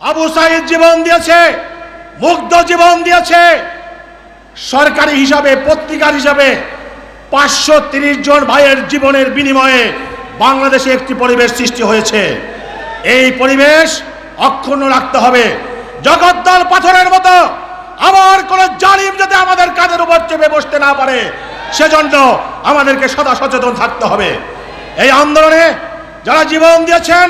আবু সাইদ জীবন দিয়েছে, মুগ্ধ জীবন দিয়েছে। সরকারি হিসাবে, পত্রিকার হিসাবে পাঁচশো জন ভাইয়ের জীবনের বিনিময়ে বাংলাদেশে একটি পরিবেশ সৃষ্টি হয়েছে। এই পরিবেশ অক্ষুণ্ণ রাখতে হবে। জগদ্দল পাথরের মতো আমার কোন জালিম যাতে আমাদের কাজের উপর চেপে বসতে না পারে, সেজন্য আমাদেরকে সদা সচেতন থাকতে হবে। এই আন্দোলনে যারা জীবন দিয়েছেন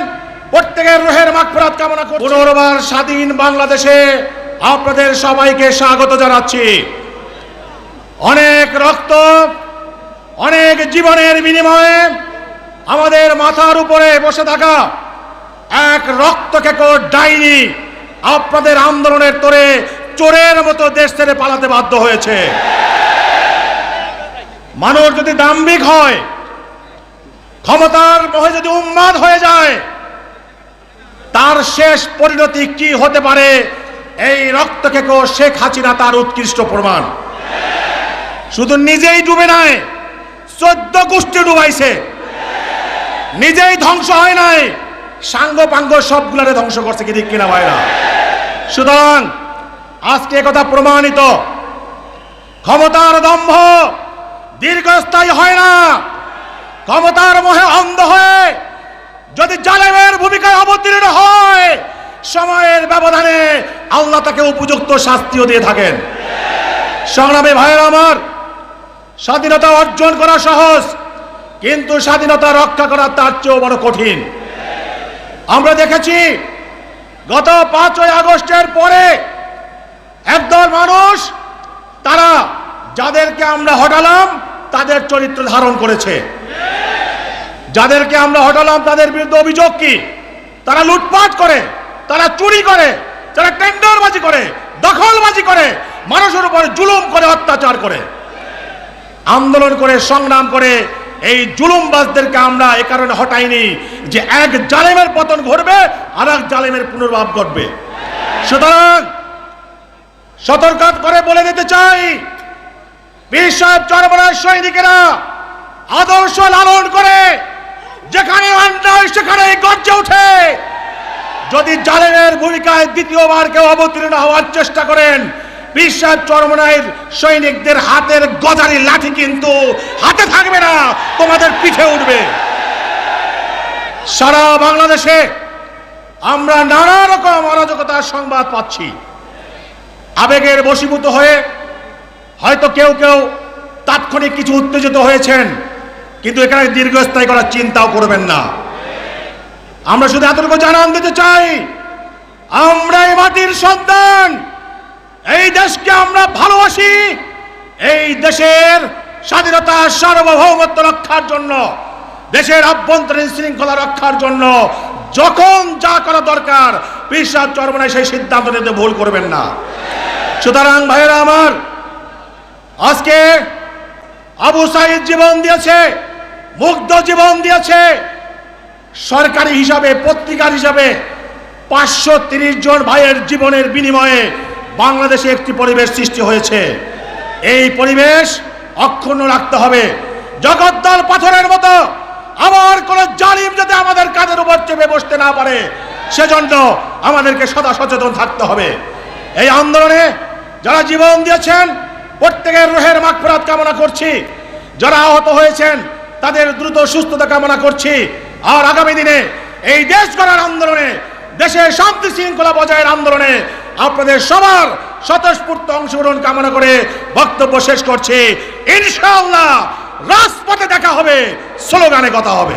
প্রত্যেকের রোহের মাগফিরাত কামনা করে পুনর্বার স্বাধীন বাংলাদেশে আপনাদের সবাইকে স্বাগত জানাচ্ছি। অনেক রক্ত, অনেক জীবনের বিনিময়ে আমাদের মাথার উপরে বসে থাকা এক রক্ত কেকো ডাইনি আপনাদের আন্দোলনের তোরে চোরের মতো দেশ ছেড়ে পালাতে বাধ্য হয়েছে। মানুষ যদি দাম্ভিক হয়, ক্ষমতার মোহে যদি উন্মাদ হয়ে যায় তার শেষ পরিণতি কি হতে পারে? এই রক্ত কেকো শেখ হাসিনা তার উৎকৃষ্ট প্রমাণ। শুধু নিজেই ডুবে নাই, চোদ্দ গোষ্ঠী ডুবাইছে। নিজেই ধ্বংস হয় নাই সাঙ্গ পাঙ্গ সবগুলারে ধ্বংস করছে কি ঠিক কিনা ভাইরা? সুতরাং আজকে কথা প্রমাণিত। ক্ষমতার দম্ভ দীর্ঘস্থায়ী হয় না, ক্ষমতার মোহে অন্ধ হয়ে অবতীর্ণ হয়। সময়ের ব্যবধানে আল্লাহ তাকে উপযুক্ত শাস্তিও দিয়ে থাকেন। সংগ্রামী ভাইয়ের আমার, স্বাধীনতা অর্জন করা সহজ, কিন্তু স্বাধীনতা রক্ষা করা তার চেয়েও বড় কঠিন। আমরা দেখেছি, গত পাঁচই আগস্টের পরে একদল মানুষ, তারা যাদেরকে আমরা হটালাম, তাদের চরিত্র ধারণ করেছে। যাদেরকে আমরা হটালাম, তাদের বিরুদ্ধে অভিযোগ কি? তারা লুটপাট করে, তারা চুরি করে, তারা টেন্ডারবাজি করে, দখলবাজি করে, মানুষের উপর জুলুম করে, অত্যাচার করে। আন্দোলন করে, সংগ্রাম করে, এই জুলুমবাজদেরকে আমরা এ কারণে হটাইনি যে এক জালেমের পতন ঘটবে আর এক জালেমের পুনর্ভাব ঘটবে। সুতরাং সতর্ক করে বলে দিতে চাই, বীর সাহেব চরমরার সৈনিকেরা আদর্শ লালন করে যেখানে অন্যায় সেখানে গর্জে ওঠে। যদি জালেমের ভূমিকায় দ্বিতীয়বার কেউ অবতীর্ণ হওয়ার চেষ্টা করেন সাহেব চরমনায়ের সৈনিকদের হাতের গজারি লাঠি কিন্তু হাতে থাকবে না, তোমাদের পিঠে উঠবে। সারা বাংলাদেশে আমরা নানা রকম অরাজকতার সংবাদ পাচ্ছি। আবেগের বশীভূত হয়ে হয়তো কেউ কেউ তাৎক্ষণিক কিছু উত্তেজিত হয়েছেন। কিন্তু এখানে দীর্ঘস্থায়ী করার চিন্তাও করবেন না। আমরা শুধু এতটুকু জানান দিতে চাই, আমরা এই মাটির সন্তান। এই দেশকে আমরা ভালোবাসি। এই দেশের স্বাধীনতা, সার্বভৌমত্ব রক্ষার জন্য, দেশের আভ্যন্তরীণ শৃঙ্খলা রক্ষার জন্য যখন যা করা দরকার বিশ্বাস চরমনায় সেই সিদ্ধান্ত নিতে ভুল করবেন না। সুতরাং ভাইয়েরা আমার, আজকে আবু সাইদ জীবন দিয়েছে। মুগ্ধ জীবন দিয়েছে। সরকারি হিসাবে, পত্রিকার হিসাবে পাঁচশো জন ভাইয়ের জীবনের বিনিময়ে বাংলাদেশে একটি পরিবেশ সৃষ্টি হয়েছে। এই পরিবেশ অক্ষুণ্ণ রাখতে হবে। জগদ্দল পাথরের মতো আমার কোন জালিম যাতে আমাদের কাঁধের উপর চেপে বসতে না পারে, সেজন্য আমাদেরকে সদা সচেতন থাকতে হবে। এই আন্দোলনে যারা জীবন দিয়েছেন, প্রত্যেকের রোহের মাগফিরাত কামনা করছি। যারা আহত হয়েছেন তাদের দ্রুত সুস্থতা কামনা করছি। আর আগামী দিনে এই দেশ গড়ার আন্দোলনে, দেশের শান্তি শৃঙ্খলা বজায়ের আন্দোলনে আপনাদের সবার স্বতঃস্ফূর্ত অংশগ্রহণ কামনা করে বক্তব্য শেষ করছি। ইনশাআল্লাহ রাজপথে দেখা হবে, স্লোগানে কথা হবে।